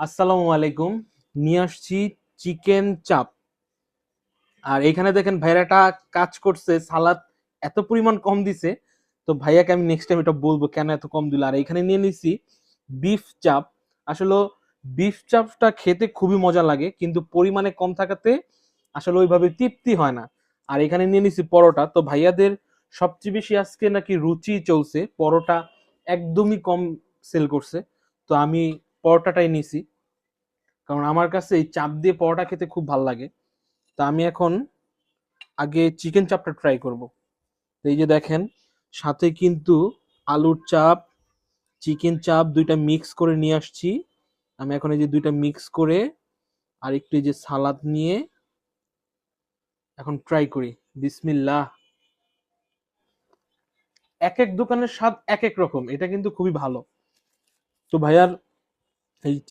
আসসালামু আলাইকুম। নিয়ে আসছি চিকেন চাপ। আর এখানে দেখেন ভাইয়াটা কাজ করছে, সালাদ এত পরিমাণ কম দিছে। তো ভাইয়াকে আমি নেক্সট টাইম এটা বলব, কেন এত কম দিল? আর এখানে নিয়ে নিছি বিফ চাপ। আসলে বিফ চাপটা খেতে খুবই মজা লাগে, কিন্তু পরিমাণে কম থাকাতে আসলে ওইভাবে তৃপ্তি হয় না। আর এখানে নিয়ে নিছি পরোটা। তো ভাইয়াদের সবচেয়ে বেশি আজকে নাকি রুচি চলছে, পরোটা একদমই কম সেল করছে। তো আমি পরোটাটাই নিছি। কারণ আমার কাছে এই চাপ দিয়ে পরোটা খেতে খুব ভালো লাগে। তা আমি এখন আগে চিকেন চাপটা ট্রাই করব। এই যে দেখেন, সাথে কিন্তু আলুর চাপ চিকেন চাপ দুইটা মিক্স করে নিয়ে আসছি। আমি এখন এই যে দুইটা মিক্স করে আর একটু এই যে সালাদ নিয়ে এখন ট্রাই করি। বিসমিল্লাহ। এক এক দোকানের স্বাদ এক এক রকম, এটা কিন্তু খুবই ভালো। তো ভাইয়ার এই